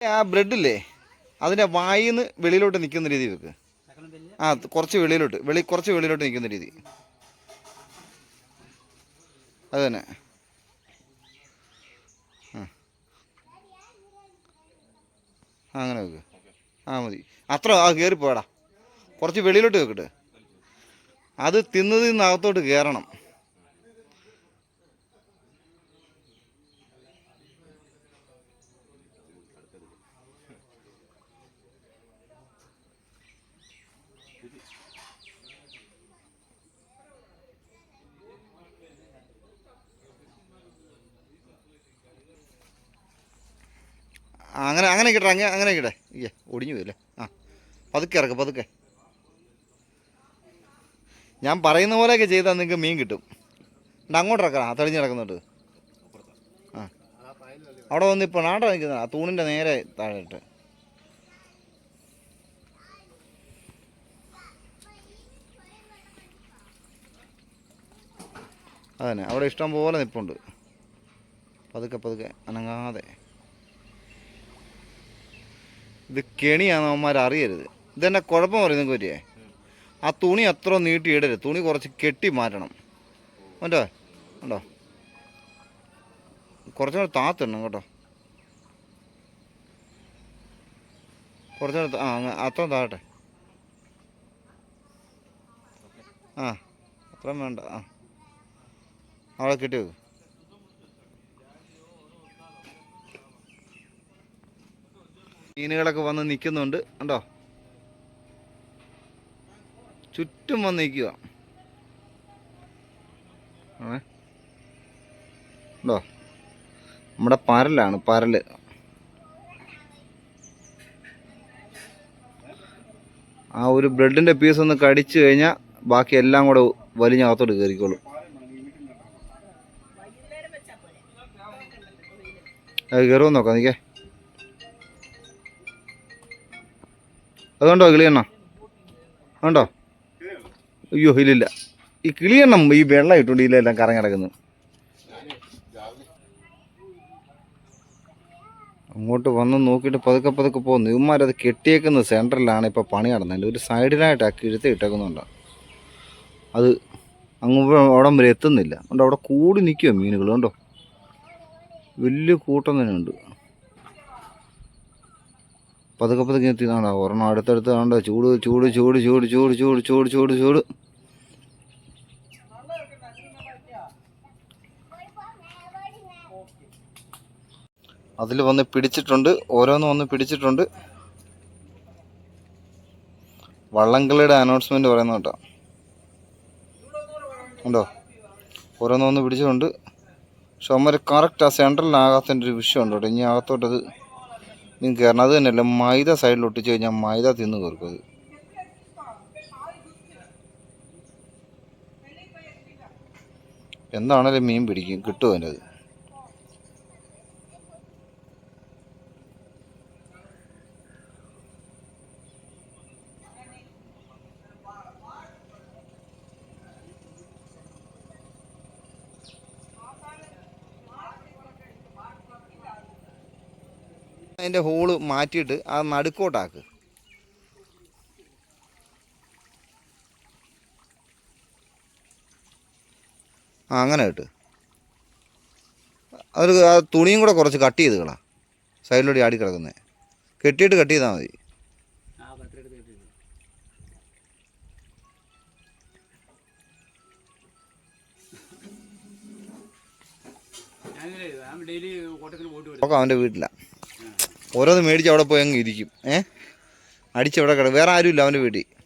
ആ ബ്രെഡില്ലേ അതിന്റെ വായിന്ന് വെളിയിലോട്ട് നിൽക്കുന്ന രീതി വെക്ക് ആ കുറച്ച് വെളിയിലോട്ട് വെളി കുറച്ച് വെളിയിലോട്ട് നിൽക്കുന്ന രീതി. അത് തന്നെ. ആ. അങ്ങനെ വെക്ക്. ആ മതി. അത്ര ആ കയറി പോടാ കുറച്ച് വെളിയിലോട്ട് വെക്കട്ടെ അത് തിന്നതിൽ നിന്ന് അകത്തോട്ട് കയറണം അങ്ങനെ അങ്ങനെ കിട്ടെ അങ്ങനെ അങ്ങനെ കിട്ടെ ഇയ്യേ ഒടിഞ്ഞു പോയില്ലേ ആ പതുക്കെ ഇറക്ക് പതുക്കെ. ഞാൻ പറയുന്ന പോലെയൊക്കെ ചെയ്താൽ നിങ്ങൾക്ക് മീൻ കിട്ടും. എന്നിട്ട് അങ്ങോട്ട് ഇറക്കണം തെളിഞ്ഞ് കിടക്കുന്നുണ്ട്. ആ. അവിടെ വന്ന് ഇപ്പോൾ നാട്ട നിൽക്കുന്ന ആ തൂണിന്റെ നേരെ താഴെ ഇട്ട് അതന്നെ അവിടെ ഇഷ്ടം പോലെ നിൽപ്പുണ്ട് പതുക്കെ പതുക്കെ അനങ്ങാതെ. ഇത് കെണിയാന്ന് അവന്മാർ അറിയരുത് ഇതെന്നെ കുഴപ്പം പറയും നിങ്ങൾക്ക് ആ തുണി അത്ര നീട്ടി ഇടരുത്. തുണി കുറച്ച് കെട്ടി മാറ്റണം. ഉണ്ടോ ഉണ്ടോ കുറച്ചുകൂടെ താത്തിടണം കേട്ടോ. കുറച്ചുകൂടെ ആ അത്ര താഴട്ടെ. ആ അത്രയും വേണ്ട ആ. അവിടെ കെട്ടി മീനുകളൊക്കെ വന്ന് നിൽക്കുന്നുണ്ട്. കണ്ടോ? ചുറ്റും വന്ന് നിൽക്കുക നമ്മുടെ പരലാണ് പരൽ. ആ ഒരു ബ്രെഡിന്റെ പീസ് ഒന്ന് കടിച്ചു കഴിഞ്ഞാൽ ബാക്കി എല്ലാം കൂടെ വലിഞ്ഞകത്തോട്ട് കയറിക്കോളും. അത് കയറുമെന്ന് നോക്കാം നിൽക്കേ. അതുകൊണ്ടോ കിളിയെണ്ണ? ഉണ്ടോ അയ്യോ ഇല്ലില്ല ഈ കിളിയെണ്ണം ഈ വെള്ളം ഇട്ടുകൊണ്ട് ഇതിലെല്ലാം കറങ്ങി കിടക്കുന്നു അങ്ങോട്ട് വന്ന് നോക്കിയിട്ട് പതുക്കെ പതുക്കെ പോകുന്നു. ഇവന്മാരത് കെട്ടിയേക്കുന്ന സെന്ററിലാണ് ഇപ്പോൾ പണി നടന്നത്. ഒരു സൈഡിലായിട്ട് ആ കിഴുത്ത് ഇട്ടേക്കുന്നുണ്ട്. അത് അങ്ങ് അവിടം വരെ എത്തുന്നില്ല. അതുകൊണ്ട് അവിടെ കൂടി നിൽക്കുക മീനുകൾ കണ്ടോ? വലിയ കൂട്ടം തന്നെ ഉണ്ട്. പതുക്കെ പതുക്കെ എത്തിയതാണ്ടോ ഒരെണ്ണം അടുത്തടുത്ത് കണ്ടോ ചൂട് ചൂട് ചൂട് ചൂട് ചൂട് ചൂട് ചൂട് ചൂട് ചൂട്. അതിൽ വന്ന് പിടിച്ചിട്ടുണ്ട്. ഓരോന്ന് വന്ന് പിടിച്ചിട്ടുണ്ട്. വള്ളംകളിയുടെ അനൗൺസ്മെന്റ് പറയുന്ന കേട്ടോ. ഉണ്ടോ? ഓരോന്ന് വന്ന് പിടിച്ചിട്ടുണ്ട്. പക്ഷെ അവന്മാർ കറക്റ്റ് ആ സെൻട്രലിലാകാത്തതിന്റെ ഒരു വിഷയമുണ്ട് കേട്ടോ ഇനി അകത്തോട്ടത് നീ കയറണം അത് തന്നെയല്ല മൈദ സൈഡിൽ ഒട്ടിച്ച് കഴിഞ്ഞാൽ മൈദ തിന്ന് കയറും അത്. എന്താണേലും മീൻ പിടിക്കും കിട്ടും അതിന്റെ അത് അതിന്റെ ഹോൾ മാറ്റിയിട്ട് ആ നടുക്കോട്ടാക്ക്. ആ അങ്ങനെ ഇട്ട്. അതൊരു ആ തുണിയും കൂടെ കുറച്ച് കട്ട് ചെയ്ത് കളാ. സൈഡിലൂടെ ആടി കിടക്കുന്നത് കെട്ടിയിട്ട് കട്ട് ചെയ്താൽ മതി. അവന്റെ വീട്ടിലാണ് ഓരോന്ന് മേടിച്ച് അവിടെ പോയി അങ്ങ് ഇരിക്കും. ഏ? അടിച്ചവിടെ കിടക്കും. വേറെ ആരുമില്ല അവന്റെ വീട്ടിൽ.